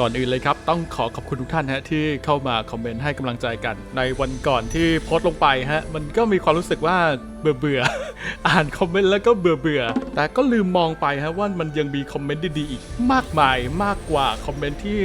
ก่อนอื่นเลยครับ ต้องขอขอบคุณทุกท่านฮะที่เข้ามาคอมเมนต์ให้กำลังใจกัน ในวันก่อนที่โพสต์ลงไปฮะมันก็มีความรู้สึกว่าเบื่อเบื่อๆอ่านคอมเมนต์แล้วก็เบื่อเบื่อๆแต่ก็ลืมมองไปฮะว่ามันยังมีคอมเมนต์ดีๆอีกมากมายมากกว่าคอมเมนต์ที่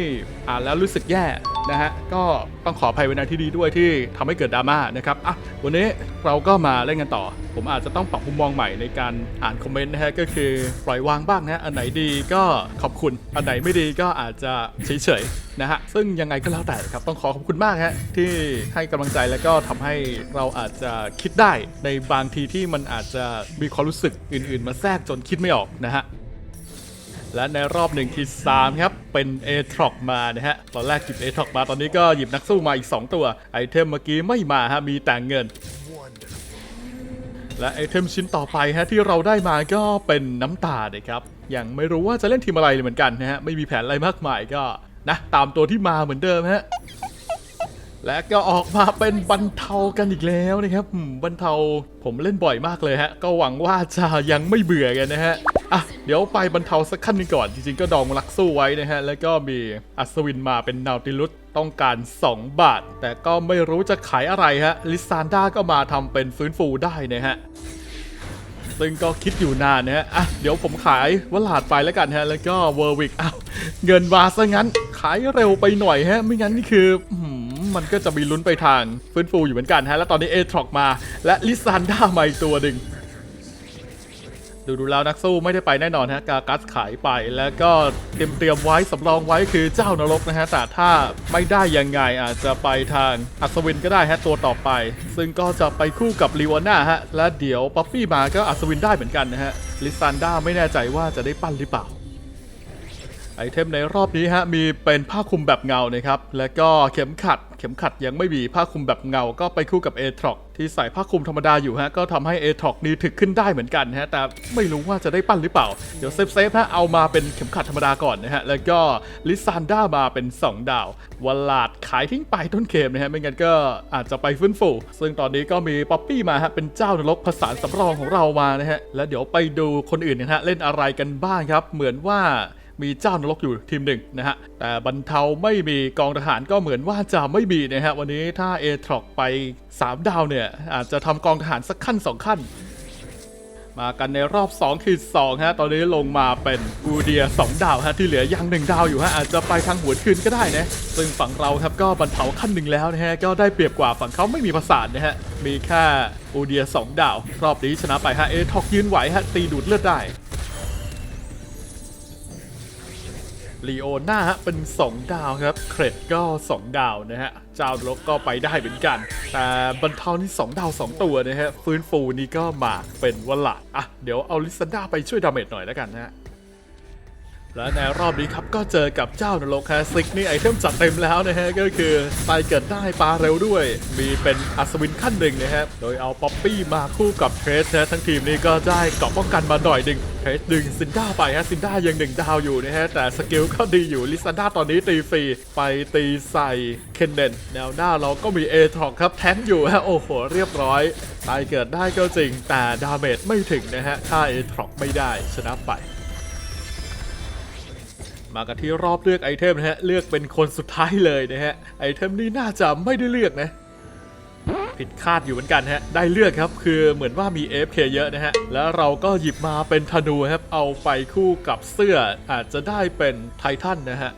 อ่านแล้วรู้สึกแย่ นะฮะก็ต้องขออภัยไว้ในที่ดีด้วยที่ทำให้เกิดดราม่านะครับอะวันนี้เราก็มาเล่นกันต่อ ผมอาจจะต้องปรับมุมมองใหม่ในการอ่านคอมเมนต์นะฮะก็คือปล่อยวางบ้างนะอันไหนดีก็ขอบคุณอันไหนไม่ดีก็อาจจะเฉยๆนะฮะซึ่งยังไงก็แล้วแต่ครับต้องขอขอบคุณมากฮะที่ให้กำลังใจแล้วก็ทำให้เราอาจจะคิดได้ในบางทีที่มันอาจจะมีความรู้สึกอื่น ๆ มาแทรกจนคิดไม่ออกนะฮะ และในรอบหนึ่งที่3ครับ เป็น a t r o c มานะฮะ ตอนแรกหยิบ a t r o c มาตอนนี้ก็หยิบนักสู้มาอีก 2 ตัว ไอเทมเมื่อกี้ไม่มาฮะ มีแต่เงิน และไอเทมชิ้นต่อไปฮะที่เราได้มาก็เป็นน้ำตาเลยครับยังไม่รู้ว่าจะเล่นทีมอะไรเลยเหมือนกันนะฮะ ไม่มีแผนอะไรมากมายก็นะตามตัวที่มาเหมือนเดิมฮะและก็ออกมาเป็นบรรเทากันอีกแล้วนะครับบรรเทาผมเล่นบ่อยมากเลยฮะ ก็หวังว่าจะยังไม่เบื่อกันนะฮะ อะเดี๋ยวไปบรรเทาสักขั้นหนึงก่อน จริงๆก็ดองรักสู้ไว้นะฮะ แล้วก็มีอัศวินมาเป็นนาวติลุสต้องการ 2 บาท แต่ก็ไม่รู้จะขายอะไรฮะ ลิซานด้าก็มาทำเป็นฟื้นฟูได้นะฮะซึ่งก็คิดอยู่นานนะฮะ อะ เดี๋ยวผมขายวลาดไปแล้วกันฮะ แล้วก็เวอร์วิกอ้าวเงินมาซะงั้น ขายเร็วไปหน่อยฮะ ไม่งั้นนี่คืออื้อหือมันก็จะมีลุ้นไปทางฟื้นฟูอยู่เหมือนกันฮะ แล้วตอนนี้เอทรอกมา และลิซานด้ามาอีกตัวหนึ่ง ดูดูแล้วนักสู้ไม่ได้ไปแน่นอนฮะกากัสขายไปแล้วก็เตรียมเตรียมไว้สำรองไว้คือเจ้านรกนะฮะแต่ถ้าไม่ได้ยังไงอาจจะไปทางอัศวินก็ได้ฮะตัวต่อไป ซึ่งก็จะไปคู่กับลีวาน่าฮะและเดี๋ยวป๊อปปี้มาก็อัศวินได้เหมือนกันนะฮะลิซานด้าไม่แน่ใจว่าจะได้ปั้นหรือเปล่า ไอเทมในรอบนี้ฮะมีเป็นผ้าคลุมแบบเงานะครับแล้วก็เข็มขัด เข็มขัดยังไม่มีผ้าคลุมแบบเงา ก็ไปคู่กับเอทรอกที่ใส่ผ้าคลุมธรรมดาอยู่ฮะก็ทำให้เอทรอกนี้ถึกขึ้นได้เหมือนกันฮะแต่ไม่รู้ว่าจะได้ปั้นหรือเปล่า เดี๋ยวเซฟเซฟฮะเอามาเป็นเข็มขัดธรรมดาก่อนนะฮะแล้วก็ลิซานด้ามาเป็น 2 ดาววลาดขายทิ้งไปต้นเกมนะฮะไม่งั้นก็อาจจะไปฟื้นฟูซึ่งตอนนี้ก็มีป๊อปปี้มาฮะเป็นเจ้านรกผสานสำรองของเรามานะฮะแล้วเดี๋ยวไปดูคนอื่นนะฮะเล่นอะไรกันบ้างครับ เหมือนว่า มีเจ้านรกอยู่ทีมหนึ่งนะฮะ แต่บรรเทาไม่มีกองทหารก็เหมือนว่าจะไม่มีนะฮะ วันนี้ถ้าเอทรอกไป 3 ดาวเนี่ย อาจจะทำกองทหารสักขั้น 2 ขั้น มากันในรอบ2คือ2ฮะ ตอนนี้ลงมาเป็นอูเดีย 2 ดาวฮะ ที่เหลือยังหนึ่งดาวอยู่ฮะ อาจจะไปทางหัวคืนก็ได้นะ ซึ่งฝั่งเราครับก็บรรเทาขั้นหนึ่งแล้วนะฮะ ก็ได้เปรียบกว่าฝั่งเขาไม่มีประสานนะฮะ มีแค่อูเดีย 2 ดาว รอบนี้ชนะไปฮะ เอทรอกยืนไหวฮะ ตีดูดเลือดได้ ลีโอน่าฮะเป็น 2 ดาวครับ เครดก็ 2 ดาวนะฮะ เจ้าลกก็ไปได้เหมือนกัน แต่บรรเทานี่ 2 ดาว 2 ตัวนะฮะ ฟื้นฟูนี่ก็มาเป็นวลาดอะ เดี๋ยวเอาลิซันดาไปช่วยดาเมจหน่อยแล้วกันนะฮะ และในรอบนี้ครับก็เจอกับเจ้านรกฮะซิกนี่ไอเทมจัดเต็มแล้วนะฮะก็คือตายเกิดได้ปลาเร็วด้วย มีเป็นอัศวินขั้นหนึ่งนะฮะโดยเอาป๊อปปี้มาคู่กับเทรสนะทั้งทีมนี้ก็ได้เกาะป้องกันมาหน่อยหนึ่งเทรสดึงซินด้าไปฮะซินด้ายังหนึ่งดาวอยู่นะฮะแต่สกิลก็ดีอยู่ลิซันด้าตอนนี้ตีฟรีไปตีใส่เคนเดนแนวหน้าเราก็มีเอทรอกครับแทงอยู่ฮะโอ้โหเรียบร้อยตายเกิดได้ก็จริง แต่ดาเมจไม่ถึงนะฮะถ้าเอทรอกไม่ได้ชนะไป มากันที่รอบเลือกไอเทมนะฮะ เลือกเป็นคนสุดท้ายเลยนะฮะ ไอเทมนี้น่าจะไม่ได้เลือกนะ ผิดคาดอยู่เหมือนกันฮะ ได้เลือกครับ คือเหมือนว่ามี FK เยอะนะฮะ แล้วเราก็หยิบมาเป็นธนูครับ เอาไปคู่กับเสื้ออาจจะได้เป็นไททันนะฮะ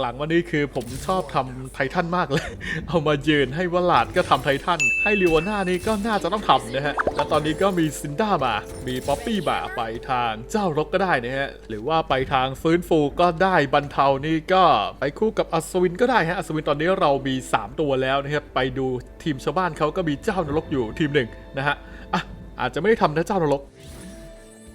หลังๆวันนี้คือผมชอบทำไททันมากเลย เอามายืนให้วลาดก็ทำไททัน ให้ลิวาน่านี่ก็น่าจะต้องทำนะฮะ แล้วตอนนี้ก็มีซินด้ามา มีป๊อปปี้มาไปทางเจ้ารกก็ได้นะฮะ หรือว่าไปทางฟื้นฟูก็ได้บรรเทานี่ก็ไปคู่กับอัศวินก็ได้ฮะ อัศวินตอนนี้เรามี 3 ตัวแล้วนะครับ ไปดูทีมชาวบ้านเขาก็มีเจ้านรกอยู่ทีมหนึ่งนะฮะ อะอาจจะไม่ได้ทำนะเจ้านรก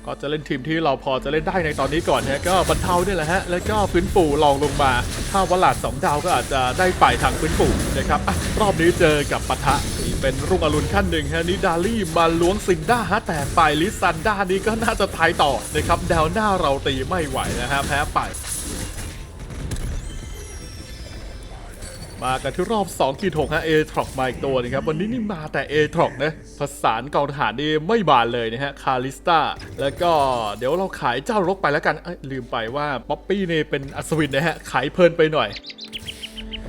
ก็จะเล่นทีมที่เราพอจะเล่นได้ในตอนนี้ก่อนฮะก็บรรเทาเนี่ยแหละฮะแล้วก็ฟื้นฟูลองลงมาถ้าวลาดสองดาวก็อาจจะได้ฝ่ายทางฟื้นฟูนะครับอรอบนี้เจอกับปะทะที่เป็นรุ่งอรุณขั้นหนึ่งฮะนี่ดาลี่มาล้วงซินด้าฮะแต่ฝ่ายลิซันด้านี้ก็น่าจะทายต่อนะครับแนวหน้าเราตีไม่ไหวนะฮะแพ้ไป มากันที่รอบ2ขีด6ฮะเอทรอกมาอีกตัวนะครับ วันนี้นี่มาแต่เอทรอกนะผสานกองทหารนี่ไม่บานเลยนะฮะคาลิสตาแล้วก็เดี๋ยวเราขายเจ้ารกไปแล้วกันลืมไปว่าป๊อปปี้นี่เป็นอัศวินนะฮะขายเพลินไปหน่อย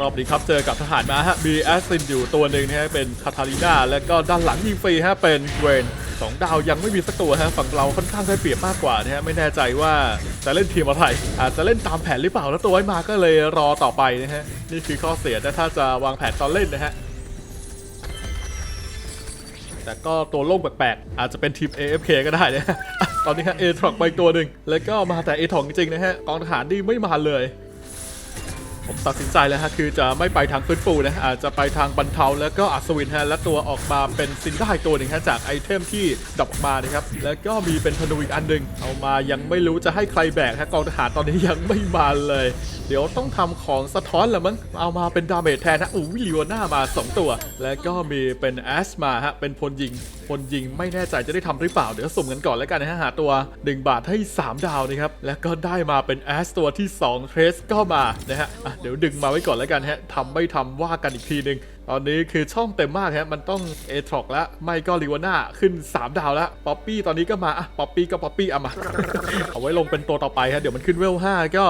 รอบนี้ครับเจอกับทหารมาฮะมีแอสซินอยู่ตัวหนึ่งนะฮะเป็นคาทาลิน่าแล้วก็ด้านหลังยิงฟรีฮะเป็นเวนสองดาวยังไม่มีสักตัวฮะฝั่งเราค่อนข้างได้เปรียบมากกว่านะฮะไม่แน่ใจว่าจะเล่นทีมอะไรอาจจะเล่นตามแผนหรือเปล่าแล้วตัวไอ้มาก็เลยรอต่อไปนะฮะนี่คือข้อเสียนะถ้าจะวางแผนตอนเล่นนะฮะแต่ก็ตัวโล่งแปลกๆอาจจะเป็นทีม AFK ก็ได้นะฮะอะตอนนี้ฮะเอทรอกไปตัวหนึ่งแล้วก็มาแต่เอทองจริงๆนะฮะกองทหารนี่ไม่มาเลย ผมตัดสินใจแล้วฮะคือจะไม่ไปทางฟื้นฟูนะอาจจะไปทางบรรเทาแล้วก็อัศวินฮะและตัวออกมาเป็นซินได้าอีกตัวหนึ่งฮะจากไอเทมที่ดรอปมานะครับแล้วก็มีเป็นธนูอีกอันหนึ่งเอามายังไม่รู้จะให้ใครแบกฮะกองทหารตอนนี้ยังไม่มาเลย เดี๋ยวต้องทำของสะท้อนแหละมั้งเอามาเป็นดาเมจแทนนะอู้วิลิโอน่ามา 2 ตัว แล้วก็มีเป็นแอสมาฮะเป็นพลยิงพลยิงไม่แน่ใจจะได้ทำหรือเปล่าเดี๋ยวสุ่มกันก่อนแล้วกันนะฮะหาตัว 1 บาทให้ 3 ดาวนะครับแล้วก็ได้มาเป็นแอสตัวที่2เทรสก็มานะฮะเดี๋ยวดึงมาไว้ก่อนแล้วกันฮะทำไม่ทำว่ากันอีกทีหนึ่ง ตอนนี้คือช่องเต็มมากฮะมันต้องเอทรอกแล้วไม่ก็ลิวาน่าขึ้น 3 ดาวแล้วป๊อปปี้ตอนนี้ก็มาอะป๊อปปี้ก็ป๊อปปี้เอามา เอาไว้ลงเป็นตัวต่อไปฮะเดี๋ยวมันขึ้นเวล5ก็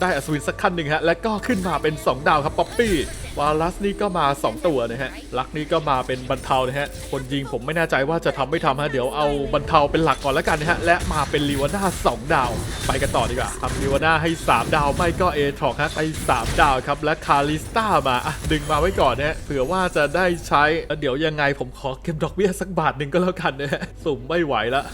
ได้อัศวินสักขั้นหนึ่งฮะและก็ขึ้นมาเป็น 2 ดาวครับป๊อปปี้วาลัสนี่ก็มา 2 ตัวนะฮะลักนี่ก็มาเป็นบรรเทานะฮะคนยิงผมไม่แน่ใจว่าจะทำไม่ทำฮะเดี๋ยวเอาบรรเทาเป็นหลักก่อนแล้วกันนะฮะและมาเป็นลิวาน่า2ดาว ไปกันต่อดีกว่าทำลิวาน่าให้ 3 ดาวไม่ก็เอทรอกฮะไป3ดาวครับและคาลิสตามาดึงมาไว้ก่อนนะฮะเผื่อว่าจะได้ใช้แล้วเดี๋ยวยังไงผมขอเก็บดอกเบี้ยสักบาทหนึ่งก็แล้วกันนะฮะสุ่มไม่ไหวละ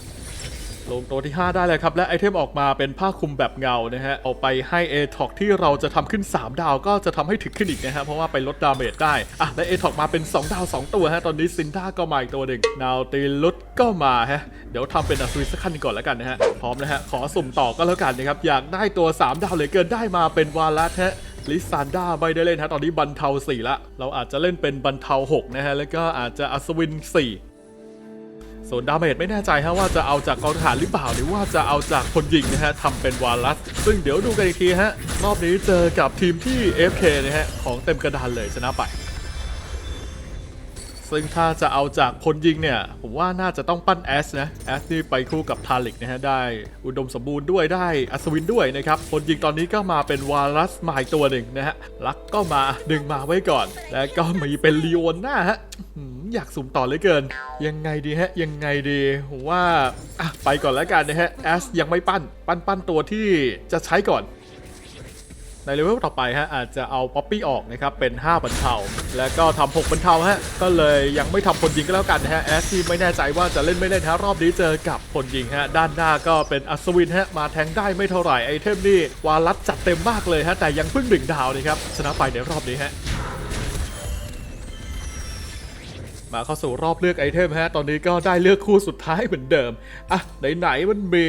ลงตัวที่ 5 ได้เลยครับ และไอเทมออกมาเป็นผ้าคลุมแบบเงานะฮะ เอาไปให้เอท็อกที่เราจะทำขึ้น 3 ดาวก็จะทำให้ถึกขึ้นอีกนะฮะ เพราะว่าไปลดดาเมจได้ อะ และเอท็อกมาเป็น 2 ดาว 2 ตัวฮะ ตอนนี้ซินด้าก็มาอีกตัวหนึ่งนาวตีลุดก็มาฮะ เดี๋ยวทำเป็นอัศวินสักขั้นก่อนแล้วกันนะฮะ พร้อมนะฮะ ขอสุ่มต่อก็แล้วกันนะครับ อยากได้ตัว 3 ดาวเลยเกินได้มาเป็นวาลัสฮะ ลิซานด้าไม่ได้เล่นฮะตอนนี้บันเทา4ละเราอาจจะเล่นเป็นบันเทา6นะฮะแล้วก็อาจจะอัศวิน 4 ส่วนดาเมจไม่แน่ใจฮะว่าจะเอาจากกองทหารหรือเปล่าหรือว่าจะเอาจากคนยิงนะฮะทำเป็นวาลัส ซึ่งเดี๋ยวดูกันอีกทีฮะรอบนี้เจอกับทีมที่ FK นะฮะของเต็มกระดานเลยชนะไป ซึ่งถ้าจะเอาจากคนยิงเนี่ย ผมว่าน่าจะต้องปั้นแอสนะแอสนี่ไปคู่กับทาริกนะฮะ ได้อุดมสมบูรณ์ด้วยได้อัศวินด้วยนะครับ คนยิงตอนนี้ก็มาเป็นวาลัสมาอีกตัวหนึ่งนะฮะ ลักก็มาดึงมาไว้ก่อน แล้วก็มีเป็นลีโอนหน้าฮะอยากสุ่มต่อเลยเกิน ยังไงดีฮะ ยังไงดีผมว่าไปก่อนแล้วกันนะฮะแอสยังไม่ปั้น ปั้นปั้นตัวที่จะใช้ก่อน ในเลเวลต่อไปฮะอาจจะเอาป๊อปปี้ออกนะครับเป็น 5บรรเทาแล้วก็ทำ6บรรเทาฮะก็เลยยังไม่ทำผลยิงก็แล้วกันนะฮะแอสที่ไม่แน่ใจว่าจะเล่นไม่เล่นฮะรอบนี้เจอกับผลยิงฮะด้านหน้าก็เป็นอัศวินฮะมาแทงได้ไม่เท่าไหร่ไอเทมนี่วาลัดจัดเต็มมากเลยฮะแต่ยังเพิ่งหนึ่งดาวนะครับชนะไปในรอบนี้ฮะมาเข้าสู่รอบเลือกไอเทมฮะ ตอนนี้ก็ได้เลือกคู่สุดท้ายเหมือนเดิม อะ ไหน ๆ มันมี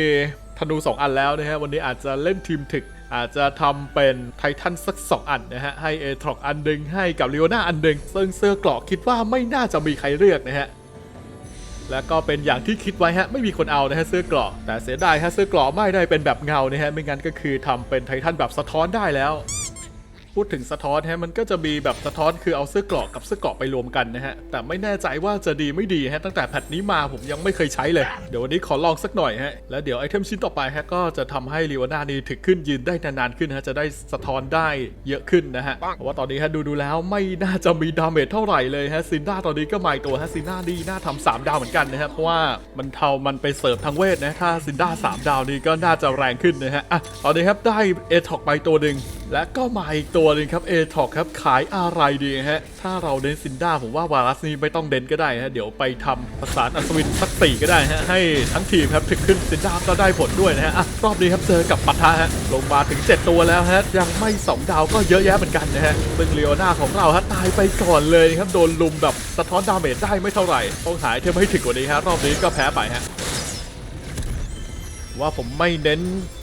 ธนู 2 อันแล้วนะฮะ วันนี้อาจจะเล่นทีมถึก อาจจะทำเป็นไททันสัก 2 อันนะฮะ ให้เอทรอกอันหนึ่งให้กับลิโอนาอันหนึ่งซึ่งเสื้อกรอกคิดว่าไม่น่าจะมีใครเลือกนะฮะแล้วก็เป็นอย่างที่คิดไว้ฮะ ไม่มีคนเอานะฮะเสื้อกรอกแต่เสียดายฮะเสื้อกรอกไม่ได้เป็นแบบเงานะฮะ ไม่งั้นก็คือทำเป็นไททันแบบสะท้อนได้แล้ว พูดถึงสะท้อนฮะมันก็จะมีแบบสะท้อนคือเอาเสื้อเกราะกับเสื้อเกราะไปรวมกันนะฮะแต่ไม่แน่ใจว่าจะดีไม่ดีฮะตั้งแต่แพทนี้มาผมยังไม่เคยใช้เลย เดี๋ยววันนี้ขอลองสักหน่อยฮะแล้วเดี๋ยวไอเทมชิ้นต่อไปฮะก็จะทำให้ลีวาน่านี่ถึกขึ้นยืนได้นานๆขึ้นฮะจะได้สะท้อนได้เยอะขึ้นนะฮะเพราะว่าตอนนี้ฮะดูดูๆแล้วไม่น่าจะมีดาเมจเท่าไหร่เลยฮะซินด้าตอนนี้ก็มาอีกตัวฮะซินด้าดีน่าทำสามดาวเหมือนกันนะฮะเพราะว่ามันเทามันไปเสิร์ฟทางเวทนะถ้าซินด้าสามดาวนี่ก็น่าจะแรงขึ้นนะฮะอะตอนนี้ครับได้เอทอกไปตัวหนึ่ง และก็มาอีกตัวหนึงครับเอทอกครับขายอะไรดีฮะ ถ้าเราเน้นซินด้าผมว่าวารัสนี้ไม่ต้องเน้นก็ได้ฮะ เดี๋ยวไปทำประสานอัศวินสักสี่ก็ได้ฮะ ให้ทั้งทีมครับถึงขึ้นซินด้าก็ได้ผลด้วยนะฮะ อะ รอบนี้ครับเจอกับปัทะฮะ ลงมาถึง 7 ตัวแล้วฮะ ยังไม่ 2 ดาวก็เยอะแยะเหมือนกันนะฮะซึ่งเลโอนาของเราฮะตายไปก่อนเลยครับโดนลุมแบบสะท้อนดาเมจได้ไม่เท่าไหร่ต้องหายเทมให้ถึงกว่านี้ฮะรอบนี้ก็แพ้ไปฮะว่าผมไม่เน้น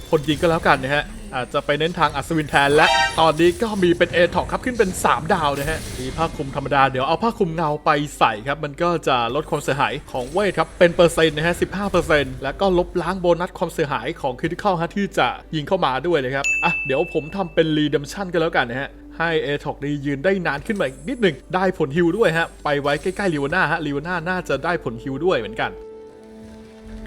คนยิงก็แล้วกันนะฮะ อาจจะไปเน้นทางอัศวินแทนและ ตอนนี้ก็มีเป็นเอทอกครับขึ้นเป็น 3 ดาวนะฮะมีผ้าคลุมธรรมดาเดี๋ยวเอาผ้าคลุมเงาไปใส่ครับ มันก็จะลดความเสียหายของเวทครับ เป็นเปอร์เซ็นต์นะฮะ15%แล้วก็ลบล้างโบนัสความเสียหายของคริติคอลฮะที่จะยิงเข้ามาด้วยเลยครับอะเดี๋ยวผมทำเป็นรีเดมชั่นก็แล้วกันนะฮะให้เอท็อกนี่ยืนได้นานขึ้นมาอีกนิดหนึ่งได้ผลฮิวด้วยฮะ ไปไว้ใกล้ๆลิวน่าฮะลิวน่าน่าจะได้ผลฮิวด้วยเหมือนกัน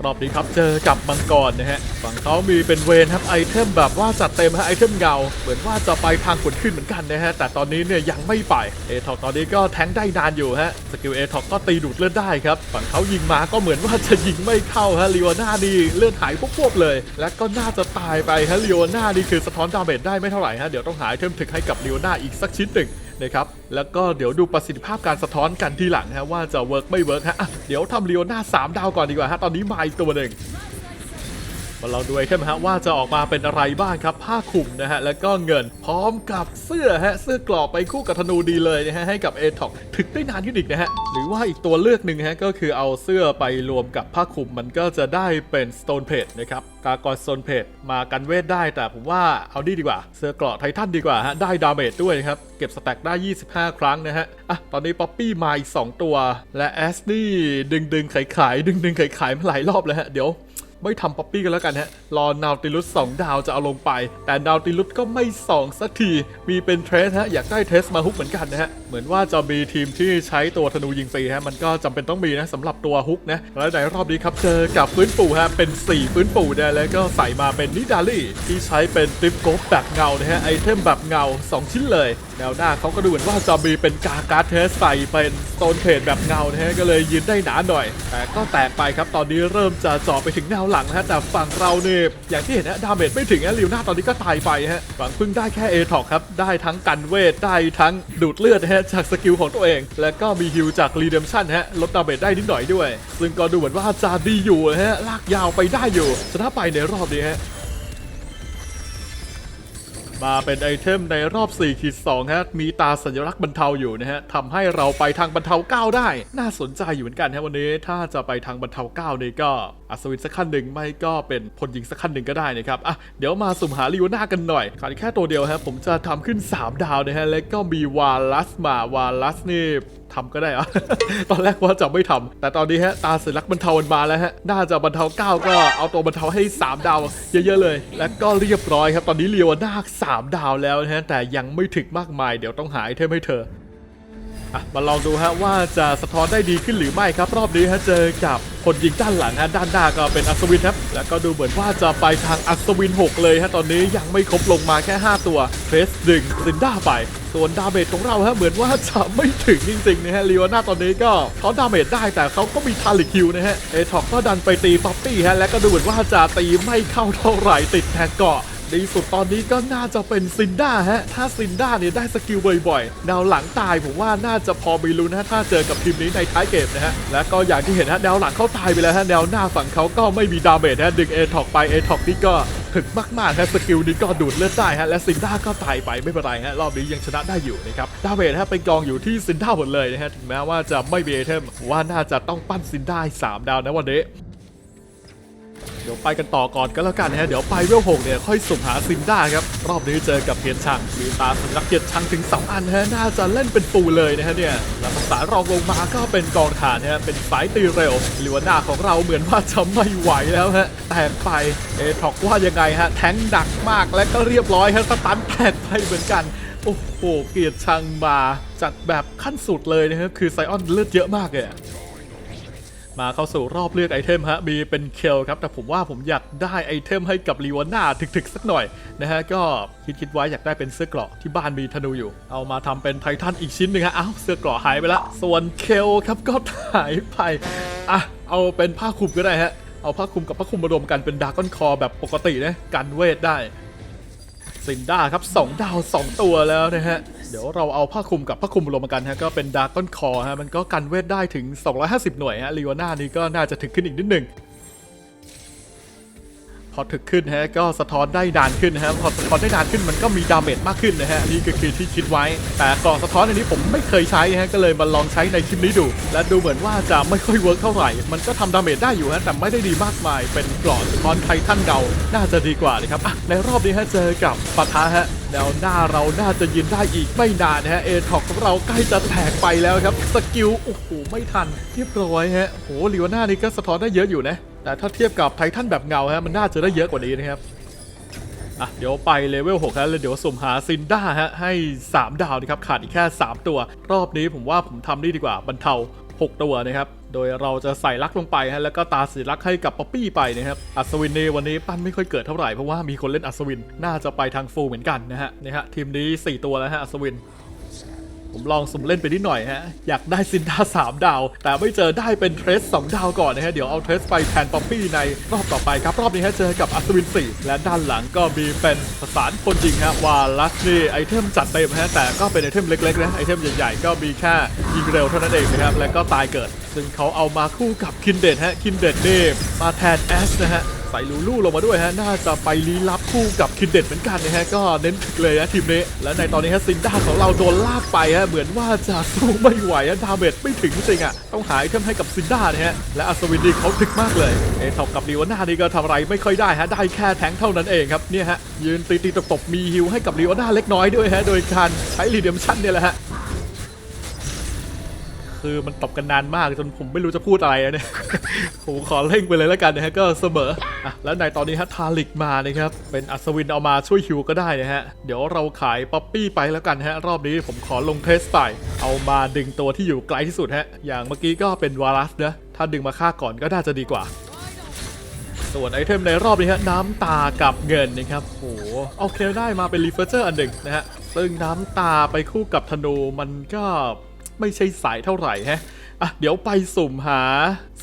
รอบนี้ครับเจอกับมังกรนะฮะฝั่งเขามีเป็นเวนครับไอเทมแบบว่าจัดเต็มฮะไอเทมเงา เหมือนว่าจะไปทางผลขึ้นเหมือนกันนะฮะแต่ตอนนี้เนี่ยยังไม่ไปเอท็อกตอนนี้ก็แทงได้นานอยู่ฮะสกิลเอท็อกก็ตีดูดเลือดได้ครับฝั่งเขายิงมาก็เหมือนว่าจะยิงไม่เข้าฮะลีโอน่านี่เลือดหายพวบๆเลย และก็น่าจะตายไปฮะลีโอน่านี่คือสะท้อนดาเมจได้ไม่เท่าไหร่ฮะเดี๋ยวต้องหาไอเทมถึกให้กับลีโอน่าอีกสักชิ้นหนึ่ง นะครับแล้วก็เดี๋ยวดูประสิทธิภาพการสะท้อนกันทีหลังฮะว่าจะเวิร์กไม่เวิร์กฮะเดี๋ยวทำเลียวหน้า 3 ดาวก่อนดีกว่าฮะตอนนี้มาอีกตัวหนึ่ง มาลองดูไอเทมฮะว่าจะออกมาเป็นอะไรบ้างครับ ผ้าคลุมนะฮะแล้วก็เงินพร้อมกับเสื้อฮะเสื้อกรอบไปคู่กับธนูดีเลยนะฮะให้กับเอท็อกถึกได้นานขึ้นอีกนะฮะหรือว่าอีกตัวเลือกหนึ่งฮะก็คือเอาเสื้อไปรวมกับผ้าคลุมมันก็จะได้เป็น Stone Page นะครับกากอน Stone Page มากันเวทได้แต่ผมว่าเอาดีดีกว่า เสื้อกราะไททันดีกว่าฮะได้ดาเมจด้วยครับเก็บสแต็กได้ 25 ครั้งนะฮะอะตอนนี้ป๊อปปี้มาอีก2ตัว และแอสนี่ดึงดึงขายขายดึงดึงขายขายมาหลายรอบแล้วฮะเดี๋ยว ไม่ทำป๊อปปี้กันแล้วกันฮะ รอนาวติลุส2ดาวจะเอาลงไป แต่นาวติลุสก็ไม่ส่องสักที มีเป็นเทรสฮะ อยากได้เทรสมาฮุกเหมือนกันนะฮะ เหมือนว่าจะมีทีมที่ใช้ตัวธนูยิงฟรีฮะ มันก็จำเป็นต้องมีนะสำหรับตัวฮุกนะ แล้วในรอบนี้ครับเจอกับฟื้นฟูฮะ เป็น 4 ฟื้นฟูเนี่ยแล้วก็ใส่มาเป็นนิดาลี่ที่ใช้เป็นติปโกแบบเงานะฮะ ไอเทมแบบเงา 2 ชิ้นเลย แนวหน้าเขาก็ดูเหมือนว่าจะมีเป็นกาการ์ดเทสใส่เป็นโซนเทรดแบบเงานะฮะก็เลยยืนได้หนาหน่อย แต่ก็แตกไปครับตอนนี้เริ่มจะจาะไปถึงแนวหลังนะฮะแต่ฝั่งเราเนี่ยอย่างที่เห็นนะดาเมจไม่ถึงนะลิวหน้าตอนนี้ก็ตายไปฮะฝั่งพึ่งได้แค่เอทอกครับได้ทั้งกันเวทได้ทั้งดูดเลือดนะฮะจากสกิลของตัวเอง แล้วก็มีฮิวจากรีเดมชั่นฮะลดดาเมจได้นิดหน่อยด้วย ซึ่งก็ดูเหมือนว่าจะดีอยู่ฮะลากยาวไปได้อยู่ชนะไปในรอบนี้ฮะ มาเป็นไอเทมในรอบ4ขีด2ฮะ มีตาสัญลักษณ์บรรเทาอยู่นะฮะทำให้เราไปทางบรรเทา 9 ได้ น่าสนใจอยู่เหมือนกันฮะวันนี้ ถ้าจะไปทางบรรเทา 9 นี่ก็อัศวินสักขั้นหนึ่งไม่ก็เป็นพลยิงสักขั้นหนึ่งก็ได้นะครับอะเดี๋ยวมาสุ่มหาลิโอน่ากันหน่อยขาดแค่ตัวเดียวฮะผมจะทำขึ้น 3 ดาวนะฮะแล้วก็มีวาลัสมาวาลัสนี่ทำก็ได้อะตอนแรกว่าจะไม่ทำแต่ตอนนี้ฮะตาสัญลักษณ์บรรเทามันมาแล้วฮะน่าจะบรรเทา9ก็เอาตัวบรรเทาให้ 3 ดาวเยอะๆเลย และก็เรียบร้อยครับตอนนี้เลียวนาค3ดาวแล้วนะฮะแต่ยังไม่ถึงมากมายเดี๋ยวต้องหาไอเทมให้เธอ อะมาลองดูฮะว่าจะสะท้อนได้ดีขึ้นหรือไม่ครับ รอบนี้ฮะเจอกับคนยิงด้านหลังฮะด้านหน้าก็เป็นอัศวินครับแล้วก็ดูเหมือนว่าจะไปทางอัศวิน 6 เลยฮะตอนนี้ยังไม่ครบลงมาแค่ 5 ตัวเทรสดึงซินด้าไป ส่วนดาเมจของเราฮะเหมือนว่าจะไม่ถึงจริงๆนะฮะลีโอนาตอนนี้ก็เขาดาเมจได้แต่เขาก็มีทาลิคิวนะฮะเอท็อกก็ดันไปตีป๊อปปี้ฮะและก็ดูเหมือนว่าจะตีไม่เข้าเท่าไหร่ติดแทงเกาะ ดีสุดตอนนี้ก็น่าจะเป็นซินด้าฮะ ถ้าซินด้าเนี่ยได้สกิลบ่อยๆแนวหลังตายผมว่าน่าจะพอมีลุ้นนะถ้าเจอกับทีมนี้ในท้ายเกมนะฮะ และก็อย่างที่เห็นฮะแนวหลังเขาตายไปแล้วฮะแนวหน้าฝั่งเขาก็ไม่มีดาเมจฮะดึงเอท็อกไปเอท็อกนี่ก็ถึกมากๆฮะสกิลนี้ก็ดูดเลือดได้ฮะและซินด้าก็ตายไปไม่เป็นไรฮะรอบนี้ยังชนะได้อยู่นะครับดาเมจฮะเป็นกองอยู่ที่ซินด้าหมดเลยนะฮะถึงแม้ว่าจะไม่มีไอเทมว่าน่าจะต้องปั้นซินด้าสามดาวนะวันนี้ เดี๋ยวไปกันต่อก่อนก็แล้วกันนะฮะ เดี๋ยวไปเวลหกเนี่ยค่อยสุ่มหาซินด้าครับ รอบนี้เจอกับเพียนชังมีตาสัญลักษณ์เพียนชังถึง2อันฮะ น่าจะเล่นเป็นฟูเลยนะฮะเนี่ย แล้วภาษารองลงมาก็เป็นกองฐานฮะ เป็นสายตีเร็วลิวาน่าของเราเหมือนว่าจะไม่ไหวแล้วฮะ แตกไป เอท็อกว่ายังไงฮะ แทงดักมากและก็เรียบร้อยฮะสตันแตกไปเหมือนกันโอ้โห เกียรติชังมา จัดแบบขั้นสุดเลยนะครับ คือไซออนเลือดเยอะมากเลย มาเข้าสู่รอบเลือกไอเทมฮะ มีเป็นเคลครับ แต่ผมว่าผมอยากได้ไอเทมให้กับลีวาน่าถึกๆ สักหน่อยนะฮะ ก็คิดคิดไว้อยากได้เป็นเสื้อเกราะที่บ้านมีธนูอยู่ เอามาทำเป็นไททันอีกชิ้นหนึ่งฮะ อ้าว เสื้อเกราะหายไปละ ส่วนเคลครับก็หายไป อะ เอาเป็นผ้าคลุมก็ได้ฮะ เอาผ้าคลุมกับผ้าคลุมมารวมกันเป็นดากอนคอแบบปกตินะ กันเวทได้ซินด้าครับ 2 ดาว 2 ตัวแล้วนะฮะ เดี๋ยวเราเอาผ้าคลุมกับผ้าคลุมรวมกันฮะก็เป็นดาร์ก้อนคอฮะมันก็กันเวทได้ถึง 250 หน่วยฮะลีวาน่านี่ก็น่าจะถึงขึ้นอีกนิดหนึ่ง พอถึกขึ้นฮะก็สะท้อนได้นานขึ้นนะฮะพอสะท้อนได้นานขึ้นมันก็มีดาเมจมากขึ้นนะฮะนี่ก็คือที่คิดไว้ แต่กล่องสะท้อนอันนี้ผมไม่เคยใช้ฮะก็เลยมาลองใช้ในคลิปนี้ดู และดูเหมือนว่าจะไม่ค่อยเวิร์กเท่าไหร่ มันก็ทำดาเมจได้อยู่ฮะแต่ไม่ได้ดีมากมาย เป็นกล่องสะท้อนไททันเดาน่าจะดีกว่านะครับอะในรอบนี้ฮะเจอกับปะทะฮะแนวหน้าเราน่าจะยืนได้อีกไม่นานนะฮะเอท็อกของเราใกล้จะแตกไปแล้วครับสกิลโอ้โหไม่ทันเรียบร้อยฮะโหลีวาน่านี่ก็สะท้อนได้เยอะอยู่นะ แต่ถ้าเทียบกับไททันแบบเงาฮะมันน่าจะได้เยอะกว่านี้นะครับอะเดี๋ยวไปเลเวล6แล้วแล้วเดี๋ยวสุ่มหาซินด้าฮะให้ 3 ดาวนะครับขาดอีกแค่ 3 ตัว รอบนี้ผมว่าผมทำนี่ดีกว่าบรรเทา 6 ตัวนะครับโดยเราจะใส่ลักลงไปฮะแล้วก็ตาสีลักให้กับป๊อปปี้ไปนะครับอัศวินในวันนี้ปั้นไม่ค่อยเกิดเท่าไหร่เพราะว่ามีคนเล่นอัศวินน่าจะไปทางฟูเหมือนกันนะฮะนี่ฮะทีมนี้ 4 ตัวแล้วฮะอัศวิน ผมลองสุ่มเล่นไปนิดหน่อยฮะ อยากได้ซินดา3ดาว แต่ไม่เจอได้เป็นเทรส2ดาวก่อนนะฮะ เดี๋ยวเอาเทรสไปแทนป๊อปปี้ในรอบต่อไปครับ รอบนี้ฮะเจอกับอัศวิน4และด้านหลังก็มีเป็นประสานคนยิงฮะวาลัสนี่ไอเทมจัดเต็มฮะแต่ก็เป็นไอเทมเล็กๆนะไอเทมใหญ่ๆก็มีแค่ยิงเร็วเท่านั้นเองนะครับแล้วก็ตายเกิด ซึ่งเขาเอามาคู่กับคินเดดฮะคินเดดนี่มาแทนแอสนะฮะ ใส่ลูลูลงมาด้วยฮะน่าจะไปลี้ลับคู่กับคินเด็ดเหมือนกันนะฮะก็เน้นถึกเลยนะทีมนี้ และในตอนนี้ฮะซินด้าของเราโดนลากไปฮะเหมือนว่าจะสู้ไม่ไหวฮะดาเมจไม่ถึงจริงๆอะต้องหาไอเทมให้กับซินด้านะฮะและอัศวินดีเขาถึกมากเลยเอทอกกับลีวาน่านี่ก็ทำอะไรไม่ค่อยได้ฮะได้แค่แทงเท่านั้นเองครับเนี่ยฮะยืนตีตีตบๆมีฮิวให้กับลีวาน่าเล็กน้อยด้วยฮะโดยการใช้รีเดียมชั่นเนี่ยแหละฮะ คือมันตบกันนานมากจนผมไม่รู้จะพูดอะไรแล้วเนี่ย ผมขอเร่งไปเลยแล้วกันนะฮะก็เสมออะแล้วในตอนนี้ฮะทาลิกมานะครับ เป็นอัศวินเอามาช่วยฮิวก็ได้นะฮะ เดี๋ยวเราขายป๊อปปี้ไปแล้วกันฮะ รอบนี้ผมขอลงเทสไป เอามาดึงตัวที่อยู่ไกลที่สุดฮะ อย่างเมื่อกี้ก็เป็นวารัสนะ ถ้าดึงมาฆ่าก่อนก็น่าจะดีกว่าส่วนไอเทมในรอบนี้ฮะน้ำตากับเงินนะครับโหโอเคได้มาเป็นรีเฟอร์เจอร์อันหนึ่งนะฮะซึ่งน้ำตาไปคู่กับธนูมันก็ ไม่ใช่สายเท่าไหร่ฮะอะเดี๋ยวไปสุ่มหา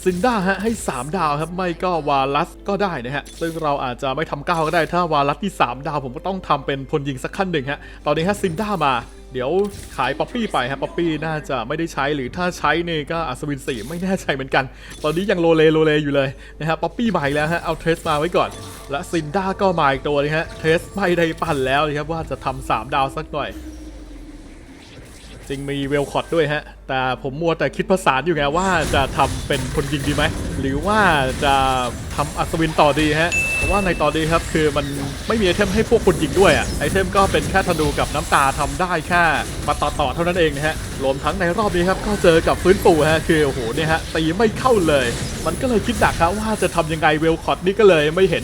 ซินด้าฮะให้ 3 ดาวครับ ไม่ก็วาลัสก็ได้นะฮะ ซึ่งเราอาจจะไม่ทำเก้าก็ได้ถ้าวาลัสที่ 3 ดาวผมก็ต้องทำเป็นพลยิงสักขั้นหนึ่งฮะ ตอนนี้ฮะซินด้ามาเดี๋ยวขายป๊อปปี้ไปฮะป๊อปปี้น่าจะไม่ได้ใช้หรือถ้าใช้เนี่ยก็อัศวินสี่ไม่แน่ใจเหมือนกัน ตอนนี้ยังโลเลโลเลอยู่เลยนะฮะป๊อปปี้มาอีกแล้วฮะเอาเทสมาไว้ก่อน และซินด้าก็มาอีกตัวนะฮะเทสไม่ได้ปั่นแล้วนะครับว่าจะทำสามดาวสักหน่อย จริงมีเวลคอร์ดด้วยฮะ แต่ผมมัวแต่คิดภาษาอยู่ไงว่าจะทำเป็นคนยิงดีไหม หรือว่าจะทำอัศวินต่อดีฮะ เพราะว่าในตอนนี้ครับคือมันไม่มีไอเทมให้พวกคนยิงด้วยอะไอเทมก็เป็นแค่ธนูกับน้ำตาทำได้แค่มาต่อต่อเท่านั้นเองนะฮะ รวมทั้งในรอบนี้ครับก็เจอกับฟื้นฟูฮะ คือโอ้โหเนี่ยฮะตีไม่เข้าเลย มันก็เลยคิดหนักครับว่าจะทำยังไงเวลคอร์ดนี่ก็เลยไม่เห็น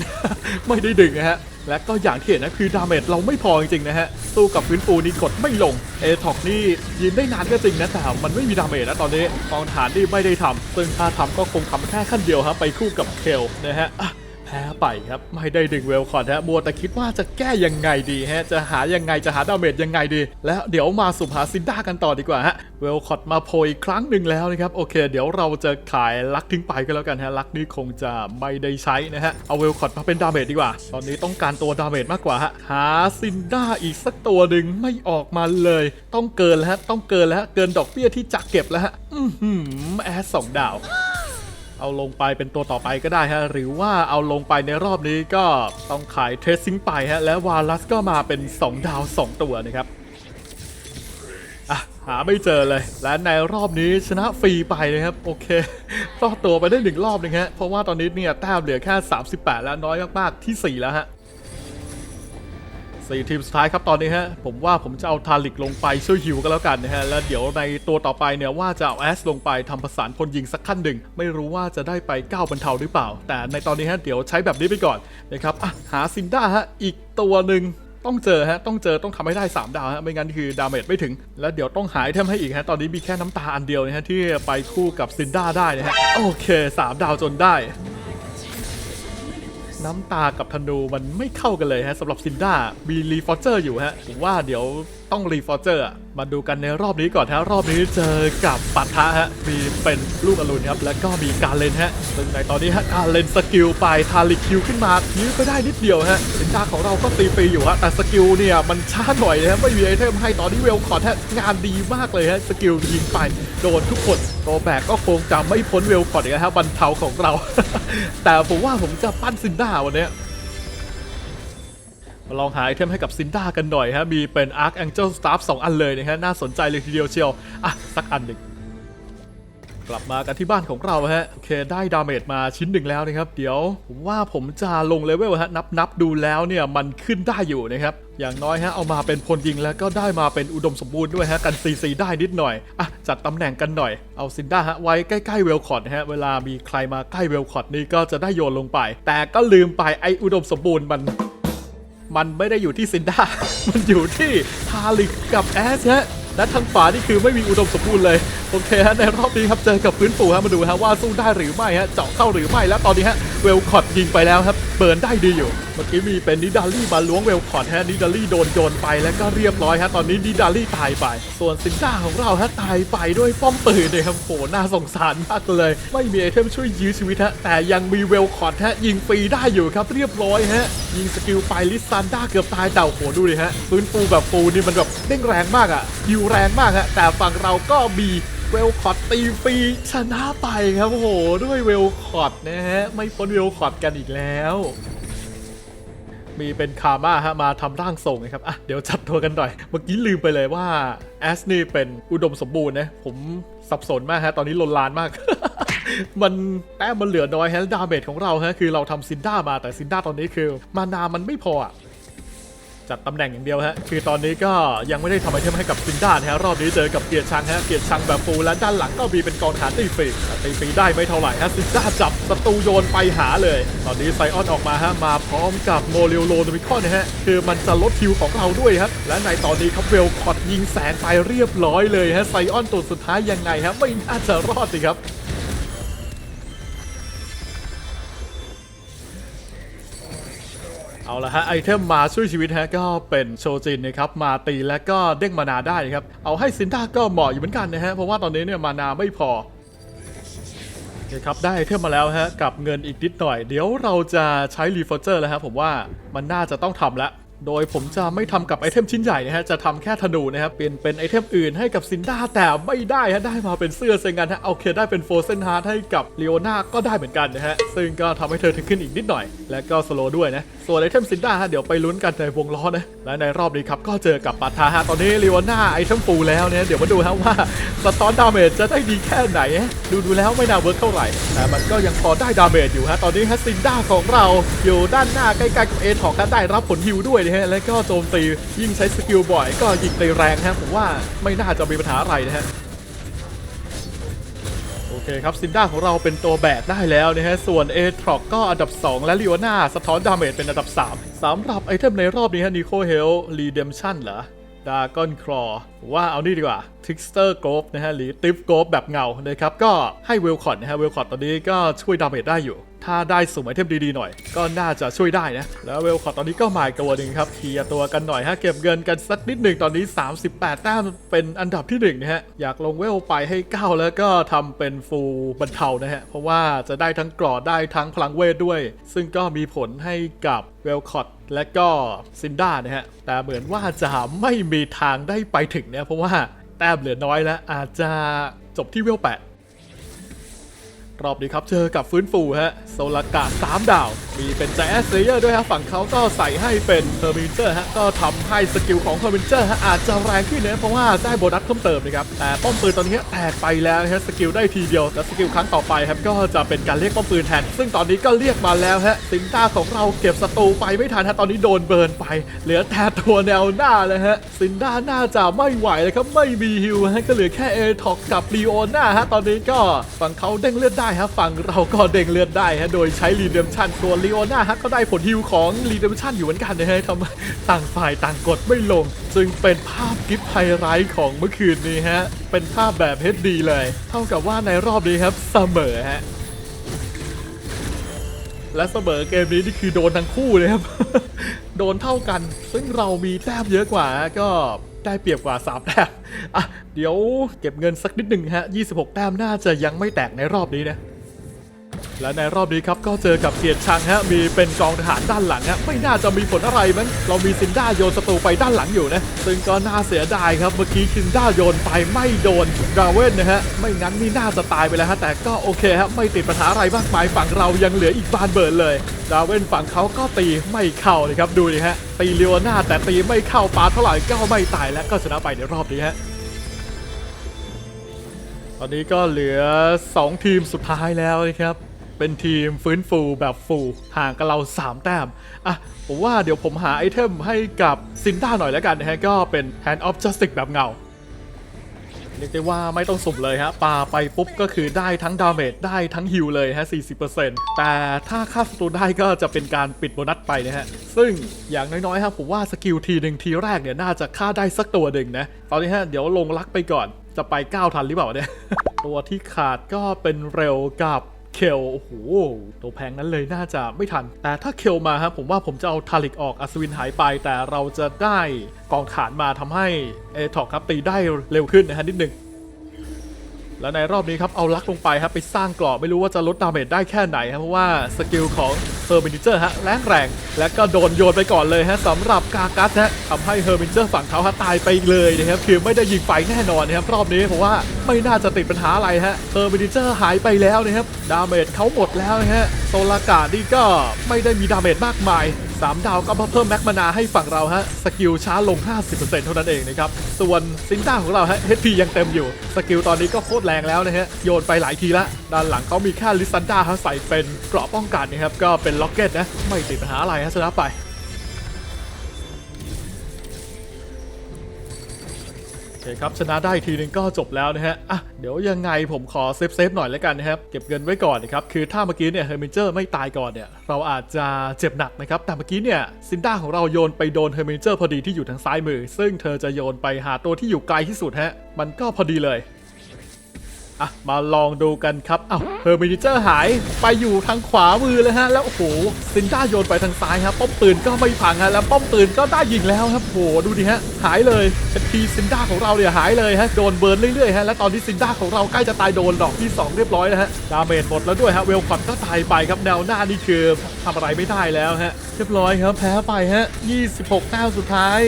ไม่ได้ดึงนะฮะ และก็อย่างที่เห็นนะคือดาเมจเราไม่พอจริงๆนะฮะสู้กับฟื้นฟูนี่กดไม่ลงเอท็อกนี่ยืนได้นานก็จริงนะแต่มันไม่มีดาเมจนะตอนนี้กองฐานนี่ไม่ได้ทำซึ่งถ้าทำก็คงทำแค่ขั้นเดียวครับไปคู่กับเคลนะฮะ แพ้ไปครับไม่ได้ดึงเวลคอร์ดฮะมัวแต่คิดว่าจะแก้ยังไงดีฮะจะหายังไงจะหาดาเมจยังไงดี แล้วเดี๋ยวมาสุ่มหาซินด้ากันต่อดีกว่าฮะเวลคอร์ดมาโพยอีกครั้งหนึ่งแล้วนะครับโอเค เดี๋ยวเราจะขายลักทิ้งไปก็แล้วกันฮะลักนี้คงจะไม่ได้ใช้นะฮะเอาเวลคอร์ดมาเป็นดาเมจดีกว่า ตอนนี้ต้องการตัวดาเมจมากกว่าฮะหาซินด้าอีกสักตัวหนึ่งไม่ออกมาเลย ต้องเกินแล้วฮะต้องเกินแล้วฮะเกินดอกเบี้ยที่จะเก็บแล้วฮะอือหือแอสสองดาว เอาลงไปเป็นตัวต่อไปก็ได้ฮะหรือว่าเอาลงไปในรอบนี้ก็ต้องขายเทรซซิงไปฮะและวาลัสก็มาเป็น 2 ดาว 2 ตัวนะครับอะหาไม่เจอเลย และในรอบนี้ชนะฟรีไปนะครับ โอเครอดตัวไปได้หนึ่งรอบนึงฮะเพราะว่าตอนนี้เนี่ยแต้มเหลือแค่ 38 แล้วน้อยมากๆที่ 4 แล้วฮะ สี่ทีมสุดท้ายครับตอนนี้ฮะ ผมว่าผมจะเอาทาลิกลงไปช่วยฮิวก็แล้วกันนะฮะ แล้วเดี๋ยวในตัวต่อไปเนี่ยว่าจะเอาแอสลงไปทำประสานพลยิงสักขั้นหนึ่ง ไม่รู้ว่าจะได้ไปก้าวบรรเทาหรือเปล่า แต่ในตอนนี้ฮะเดี๋ยวใช้แบบนี้ไปก่อนนะครับอะหาซินด้าฮะอีกตัวหนึ่งต้องเจอฮะ ต้องเจอต้องทำให้ได้ 3 ดาวฮะ ไม่งั้นคือดาเมจไม่ถึง แล้วเดี๋ยวต้องหาไอเทมให้อีกฮะ ตอนนี้มีแค่น้ำตาอันเดียวนะฮะที่ไปคู่กับซินด้าได้นะฮะ โอเค 3 ดาวจนได้ น้ำตากับธนูมันไม่เข้ากันเลยฮะสำหรับซินด้ามีรีฟอร์เจอร์อยู่ฮะผมว่าเดี๋ยว ต้องรีฟอร์เจอร์มาดูกันในรอบนี้ก่อนฮะรอบนี้เจอกับปัทะฮะมีเป็นลูกอรุณครับแล้วก็มีการเลนฮะซึ่งในตอนนี้ฮะการเลนสกิลไปทาลิคิวขึ้นมายื้อไปได้นิดเดียวฮะซินดาของเราก็ตีฟรีอยู่ฮะแต่สกิลเนี่ยมันช้าหน่อยนะฮะไม่มีไอเทมให้ตอนนี้เวลคอร์ดฮะงานดีมากเลยฮะสกิลยิงไปโดนทุกคนโรแบกก็คงจะไม่พ้นเวลคอร์ดอีกแล้วฮะบรรเทาของเรา แต่ผมว่าผมจะปั้นซินด้าวันเนี้ย มาลองหาไอเทมให้กับซินด้ากันหน่อยฮะ มีเป็น Arc Angel Staff 2 อันเลยนะฮะ น่าสนใจเลยทีเดียวเชียว อะ สักอันหนึ่ง กลับมากันที่บ้านของเราฮะ โอเค ได้ดาเมจมาชิ้นหนึ่งแล้วนะครับ เดี๋ยวผมว่าผมจะลงเลเวลฮะ นับนับดูแล้วเนี่ย มันขึ้นได้อยู่นะครับ อย่างน้อยฮะ เอามาเป็นพลยิงแล้วก็ได้มาเป็นอุดมสมบูรณ์ด้วยฮะ กัน CC ได้นิดหน่อย อะ จัดตำแหน่งกันหน่อย เอาซินด้าฮะไว้ใกล้ๆเวลคอร์ดฮะ เวลามีใครมาใกล้เวลคอร์ดนี่ก็จะได้โยนลงไป แต่ก็ลืมไปไออุดมสมบูรณ์มัน มันไม่ได้อยู่ที่ซินด้ามันอยู่ที่ทาลิกกับแอสฮะและทางฝานี่คือไม่มีอุดมสมบูรณ์เลย โอเคฮะในรอบนี้ครับเจอกับพื้นฟูฮะมาดูฮะว่าสู้ได้หรือไม่ฮะเจาะเข้าหรือไม่แล้วตอนนี้ฮะเวลคอตยิงไปแล้วครับเบิร์นได้ดีอยู่เมื่อกี้มีเป็นนิดาลี่มาล้วงเวลคอตฮะนิดาลี่โดนโยนไปแล้วก็เรียบร้อยฮะตอนนี้นิดาลี่ตายไป ส่วนซินด้าของเราฮะตายไปด้วยป้อมปืนเลยครับโหน่าสงสารมากเลย ไม่มีไอเทมช่วยยื้อชีวิตฮะแต่ยังมีเวลคอตฮะยิงฟรีได้อยู่ครับเรียบร้อยฮะยิงสกิลไปลิซันด้าเกือบตายแต่โหดูดิฮะฟื้นฟูแบบฟูนี่มันแบบเด้งแรงมากอะยิวแรงมากฮะแต่ฝั่งเราก็มี เวลคอตตีฟรีชนะไปครับโอ้โหด้วยเวลคอตนะฮะไม่พ้นเวลคอตกันอีกแล้ว มีเป็นคาม่าฮะมาทำร่างทรงนะครับอะเดี๋ยวจัดตัวกันหน่อย เมื่อกี้ลืมไปเลยว่าแอสนี่เป็นอุดมสมบูรณ์นะ ผมสับสนมากฮะตอนนี้ลนลานมากมันแต้มมันเหลือน้อยฮะดาเมจของเราฮะคือเราทำซินด้ามาแต่ซินด้าตอนนี้คือ มานามันไม่พออะ จัดตำแหน่งอย่างเดียวฮะคือตอนนี้ก็ยังไม่ได้ทำไอเทมให้กับซินด้านะฮะรอบนี้เจอกับเกียรติชังฮะเกียรติชังแบบฟูลและด้านหลังก็มีเป็นกองฐานตีฟรีตีฟรีได้ไม่เท่าไหร่ฮะซินด้าจับศัตรูโยนไปหาเลย ตอนนี้ไซออนออกมาฮะมาพร้อมกับโมเรลโลนมิคอนนะฮะคือมันจะลดคิวของเราด้วยครับและในตอนนี้ครับเวลคอตยิงแสงไปเรียบร้อยเลยฮะไซออนตัวสุดท้ายยังไงฮะไม่น่าจะรอดสิครับ เอาละฮะไอเทมมาช่วยชีวิตฮะก็เป็นโชจินนะครับมาตีและก็เด้งมานาได้ครับเอาให้ซินด้าก็เหมาะอยู่เหมือนกันนะฮะเพราะว่าตอนนี้เนี่ยมานาไม่พอโอเคครับได้เทมมาแล้วฮะกับเงินอีกนิดหน่อย เดี๋ยวเราจะใช้รีฟอร์เจอร์แล้วฮะผมว่ามันน่าจะต้องทำล้วโดยผมจะไม่ทำกับไอเทมชิ้นใหญ่นะฮะ จะทำแค่ธนูนะครับ เปลี่ยนเป็นไอเทมอื่นให้กับซินด้าแต่ไม่ได้ฮะ ได้มาเป็นเสื้อเซงันฮะโอเคได้เป็นโฟเซนฮาร์ดให้กับเลโอนาก็ได้เหมือนกันนะฮะ ซึ่งก็ทำให้เธอถึงขึ้นอีกนิดหน่อย และก็สโลด้วยนะ ส่วนไอเทมซินด้าฮะเดี๋ยวไปลุ้นกันในวงล้อนะและในรอบนี้ครับก็เจอกับปาทาฮะตอนนี้เลโอนาไอเทมฟูแล้วเนี่ยเดี๋ยวมาดูฮะว่าสตอนดาเมจจะได้ดีแค่ไหน ดูดูแล้วไม่น่าเวิร์กเท่าไหร่แต่มันก็ยังพอได้ดาเมจอยู่ฮะตอนนี้ฮะซินด้าของเราอยู่ด้านหน้าใกล้ๆกับเอทอกได้รับผลฮิวด้วยนะฮะและก็โจมตียิ่งใช้สกิลบ่อย ก็ยิงตีแรงฮะผมว่าไม่น่าจะมีปัญหาอะไรนะฮะ เคครับซินด้าของเราเป็นตัวแบกได้แล้วนะฮะ ส่วนเอทรอกก็อันดับ 2 และลิโอนาสะท้อนดาเมจเป็นอันดับ 3สำหรับไอเทมในรอบนี้ฮะนิโคเฮลรีเดมชั่นเหรอดากอนครอว่าเอานี่ดีกว่าทิกสเตอร์โกลฟนะฮะหรือติฟโกลฟแบบเงานะครับก็ให้เวลคอ t นะฮะเวลคอ t ตอนนี้ก็ช่วยดาเมจได้อยู่ ถ้าได้สุ่มไอเทมดีๆหน่อย ก็น่าจะช่วยได้นะ แล้วเวลคอ t ตอนนี้ก็หมาอีกตัวหนึ่งครับเคลียร์ตัวกันหน่อยฮะเก็บเงินกันสักนิดหนึ่งตอนนี้ 38แต้มเป็นอันดับที่หนึ่งนะฮะอยากลงเวลไปให้9แล้วก็ทำเป็นฟูลบรรเทานะฮะเพราะว่าจะได้ทั้งกรอดได้ทั้งพลังเวทด้วย ซึ่งก็มีผลให้กับเวลคอ t และก็ซินด้านะฮะแต่เหมือนว่าจะไม่มีทางได้ไปถึงเนี่ยเพราะว่าแต้มเหลือน้อยแล้วอาจจะจบที่เวลแปด รอบนี้ครับเจอกับฟื้นฟูฮะโซลากา3ดาว มีเป็นใจแอสเซเยอร์ด้วยฮะฝั่งเขาก็ใส่ให้เป็นเพอร์มินเจอร์ฮะก็ทำให้สกิลของเพอร์มินเจอร์ฮะอาจจะแรงขึ้นนะเพราะว่าได้โบนัสเพิ่มเติมนะครับแต่ป้อมปืนตอนนี้แตกไปแล้วนะฮะสกิลได้ทีเดียวแล้วสกิลครั้งต่อไปครับก็จะเป็นการเรียกป้อมปืนแทน ซึ่งตอนนี้ก็เรียกมาแล้วฮะซินต้าของเราเก็บศัตรูไปไม่ทันฮะตอนนี้โดนเบิร์นไป เหลือแต่ตัวแนวหน้าเลยฮะซินด้าน่าจะไม่ไหวเลยครับไม่มีฮิวฮะก็เหลือแค่เอท็อกกับลีโอน่าฮะตอนนี้ก็ฝั่งเขาเด้งเลือดได้ฮะฝั่งเราก็เด้งเลือดได้ฮะโดยใช้รีเดมชันส่วนลีโอน่าฮะก็ได้ผลฮิวของรีเดมชันอยู่เหมือนกันนะฮะทำต่างฝ่ายต่างกดไม่ลง จึงเป็นภาพกิฟไฮไลท์ของเมื่อคืนนี้ฮะ เป็นภาพแบบ HD เลย เท่ากับว่าในรอบนี้ครับเสมอฮะและเสมอเกมนี้นี่คือโดนทั้งคู่เลยครับ โดนเท่ากัน ซึ่งเรามีแต้มเยอะกว่าก็ ได้เปรียบกว่า3แต้มอะเดี๋ยวเก็บเงินสักนิดหนึ่งฮะ26 แต้มน่าจะยังไม่แตกในรอบนี้นะ และในรอบนี้ครับก็เจอกับเกียรติชังฮะมีเป็นกองทหารด้านหลังฮะไม่น่าจะมีผลอะไรมั้งเรามีซินด้าโยนศัตรูไปด้านหลังอยู่นะซึ่งก็น่าเสียดายครับเมื่อกี้ซินด้าโยนไปไม่โดนดราเวนนะฮะไม่งั้นนี่น่าจะตายไปแล้วฮะแต่ก็โอเคฮะไม่ติดปัญหาอะไรมากมายฝั่งเรายังเหลืออีกบานเบิร์นเลยดราเวนฝั่งเขาก็ตีไม่เข้าเลยครับดูดิฮะตีเลียวหน้าแต่ตีไม่เข้าปาเท่าไหร่ก็ไม่ตายและก็ชนะไปในรอบนี้ฮะตอนนี้ก็เหลือ 2 ทีมสุดท้ายแล้วนะครับ เป็นทีมฟื้นฟูแบบฟูห่างกับเรา 3 แต้ม อะ ผมว่าเดี๋ยวผมหาไอเทมให้กับซินด้าหน่อยแล้วกันนะฮะ ก็เป็น Hand of Justice แบบเงา เรียกได้ว่าไม่ต้องสุ่มเลยฮะปาไปปุ๊บก็คือได้ทั้งดาเมจได้ทั้งฮิลเลยฮะ 40%แต่ถ้าฆ่าศัตรูได้ก็จะเป็นการปิดโบนัสไปนะฮะ ซึ่งอย่างน้อยๆครับผมว่าสกิลทีหนึ่งทีแรกเนี่ยน่าจะฆ่าได้สักตัวหนึ่งนะ ตอนนี้ฮะเดี๋ยวลงลักไปก่อนจะไป9ทันหรือเปล่าเนี่ยตัวที่ขาดก็เป็นเร็วกับ เคลโอ้โหตัวแพงนั้นเลยน่าจะไม่ทัน แต่ถ้าเคลมาครับผมว่าผมจะเอาทาริกออกอัศวินหายไป แต่เราจะได้กองฐานมาทำให้เอทอกครับตีได้เร็วขึ้นนะฮะนิดหนึ่ง แล้วในรอบนี้ครับเอาลักลงไปครับไปสร้างกรอบไม่รู้ว่าจะลดดาเมจได้แค่ไหนครับเพราะว่าสกิลของเฮอร์มินเจอร์ฮะแรงแรงและก็โดนโยนไปก่อนเลยฮะสำหรับกากัสฮะทำให้เฮอร์มินเจอร์ฝั่งเขาฮะตายไปเลยนะครับคือไม่ได้ยิงไฟแน่นอนนะครับรอบนี้เพราะว่าไม่น่าจะติดปัญหาอะไรฮะเฮอร์มินเจอร์หายไปแล้วนะครับดาเมจเขาหมดแล้วนะฮะโซลากานี่ก็ไม่ได้มีดาเมจมากมาย 3 ดาวก็เพิ่มแม็กมานาให้ฝั่งเราฮะสกิลช้าลง 50%เท่านั้นเองนะครับส่วนซินต้าของเราฮะ HP ยังเต็มอยู่ สกิลตอนนี้ก็โคตรแรงแล้วนะฮะโยนไปหลายทีละ ด้านหลังเขามีแค่ลิซันดาฮะใส่เป็นเกราะป้องกันนะครับก็เป็นล็อกเก็ตนะไม่ติดปัญหาอะไรฮะชนะไป คครับชนะได้ทีนึงก็จบแล้วนะฮะอะเดี๋ยวยังไงผมขอเซฟเซฟหน่อยแล้วกันนะครับเก็บเงินไว้ก่อนนะครับคือถ้าเมื่อกี้เนี่ยเฮอร์มิเจอร์ไม่ตายก่อนเนี่ยเราอาจจะเจ็บหนักนะครับแต่เมื่อกี้เนี่ยซินด้าของเราโยนไปโดนเฮอร์มิเจอร์พอดีที่อยู่ทางซ้ายมือ ซึ่งเธอจะโยนไปหาตัวที่อยู่ไกลที่สุดฮะมันก็พอดีเลย อะมาลองดูกันครับอ้าวเฮอร์มินิเจอร์หายไปอยู่ทางขวามือเลยฮะ แล้วโอ้โหซินด้าโยนไปทางซ้ายครับป้อมปืนก็ไม่พังฮะแล้วป้อมปืนก็ได้ยิงแล้วครับโอ้โหดูดิฮะหายเลยทีซินด้าของเราเนี่ยหายเลยฮะโดนเบิร์นเรื่อยๆฮะและตอนนี้ซินด้าของเราใกล้จะตายโดนดอกที่ 2 เรียบร้อยแล้วฮะดาเมจหมดแล้วด้วยฮะเวลคอนก็ตายไปครับแนวหน้านี่คือทำอะไรไม่ได้แล้วฮะเรียบร้อยครับแพ้ไปฮะ26แต้มสุดท้าย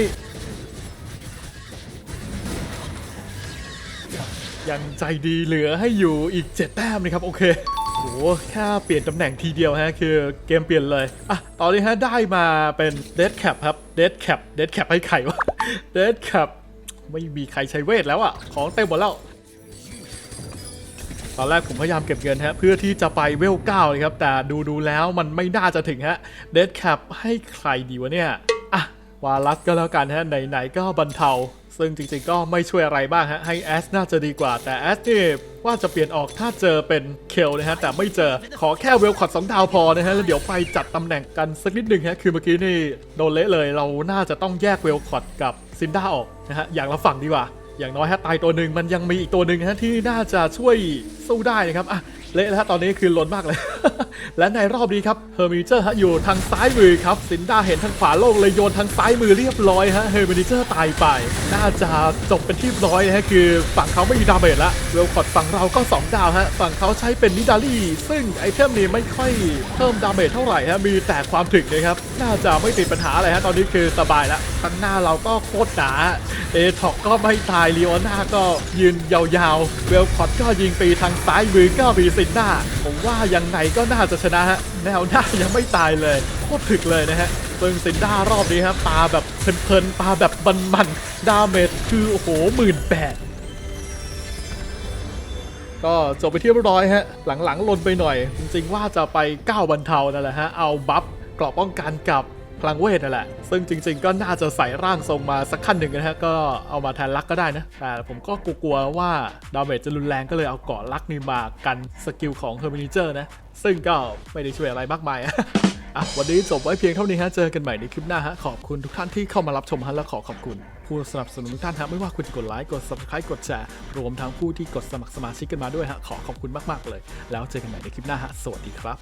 ยังใจดีเหลือให้อยู่อีก 7 แต้มนะครับ โอเคโหแค่เปลี่ยนตำแหน่งทีเดียวฮะ คือเกมเปลี่ยนเลย อะ ตอนนี้ฮะ ได้มาเป็น Dead Cap ครับ Dead Cap Dead Cap ให้ไข่วะ Dead Cap ไม่มีใครใช้เวทแล้วอะ ของเต็มหมดแล้วตอนแรกผมพยายามเก็บเงินฮะเพื่อที่จะไปเวล9เลยครับ แต่ดูดูแล้วมันไม่น่าจะถึงฮะ Dead Cap ให้ใครดีวะเนี่ย อะ วาลัสก็แล้วกันฮะไหนๆก็บรรเทา ซึ่งจริงๆก็ไม่ช่วยอะไรบ้างฮะ ให้แอสน่าจะดีกว่าแต่แอสนี่ว่าจะเปลี่ยนออกถ้าเจอเป็นเคลนะฮะ แต่ไม่เจอขอแค่เวลคอดสองดาวพอนะฮะ แล้วเดี๋ยวไปจัดตำแหน่งกันสักนิดหนึ่งฮะ คือเมื่อกี้นี่โดนเละเลยเราน่าจะต้องแยกเวลคอดกับซินด้าออกนะฮะ อย่างละฝั่งดีกว่าอย่างน้อยฮะตายตัวหนึ่งมันยังมีอีกตัวหนึ่งฮะที่น่าจะช่วยสู้ได้นะครับอะ เละแล้วตอนนี้คือล้นมากเลย และในรอบนี้ครับเฮอร์มิเจอร์ฮะอยู่ทางซ้ายมือครับซินดาเห็นทางขวาโล่งเลยโยนทางซ้ายมือเรียบร้อยฮะเฮอร์มิเจอร์ตายไป น่าจะจบเป็นที่ร้อยนะฮะคือฝั่งเขาไม่มีดาเมจละเวลคอดฝั่งเราก็ 2 ดาวฮะฝั่งเขาใช้เป็นนิดาลี่ซึ่งไอเทมนี้ไม่ค่อยเพิ่มดาเมจเท่าไหร่ฮะมีแต่ความถึกนะครับน่าจะไม่ติดปัญหาอะไรฮะตอนนี้คือสบายล้วข้างหน้าเราก็โคตรหนาเอท็อกก็ไม่ตายลีโอนาก็ยืนยาวๆเวลคอตก็ยิงปีทางซ้ายมือก็มีินหน้า ผมว่ายังไงก็น่าจะชนะฮะแนวหน้ายังไม่ตายเลยโคตรถึกเลยนะฮะซึ่งซินด้ารอบนี้ครับปาแบบเพลินๆปาแบบมันๆดาเมจคือโอ้โหหมื่นแปดก็จบไปที่เรียบร้อยฮะ หลังๆลนไปหน่อย จริงๆว่าจะไปก้าวบรรเทานั่นแหละฮะ เอาบัฟกราะป้องกันกับ พลังเวทนั่นแหละ ซึ่งจริง ๆ ก็น่าจะใส่ร่างทรงมาสักขั้นหนึ่งนะฮะ ก็เอามาแทนลักก็ได้นะ แต่ผมก็กลัวว่าดาเมจจะรุนแรงก็เลยเอาเกาะลักนี่มากันสกิลของเฮอร์มินิเจอร์นะ ซึ่งก็ไม่ได้ช่วยอะไรมากมายอะวันนี้จบไว้เพียงเท่านี้ฮะ เจอกันใหม่ในคลิปหน้าฮะ ขอบคุณทุกท่านที่เข้ามารับชมฮะ และขอขอบคุณ ผู้สนับสนุนทุกท่านฮะ ไม่ว่าคุณจะกดไลค์ กด subscribe กดแชร์ รวมทั้งผู้ที่กดสมัครสมาชิกกันมาด้วยฮะ ขอขอบคุณมากๆเลย แล้วเจอกันใหม่ในคลิปหน้าฮะ สวัสดีครับ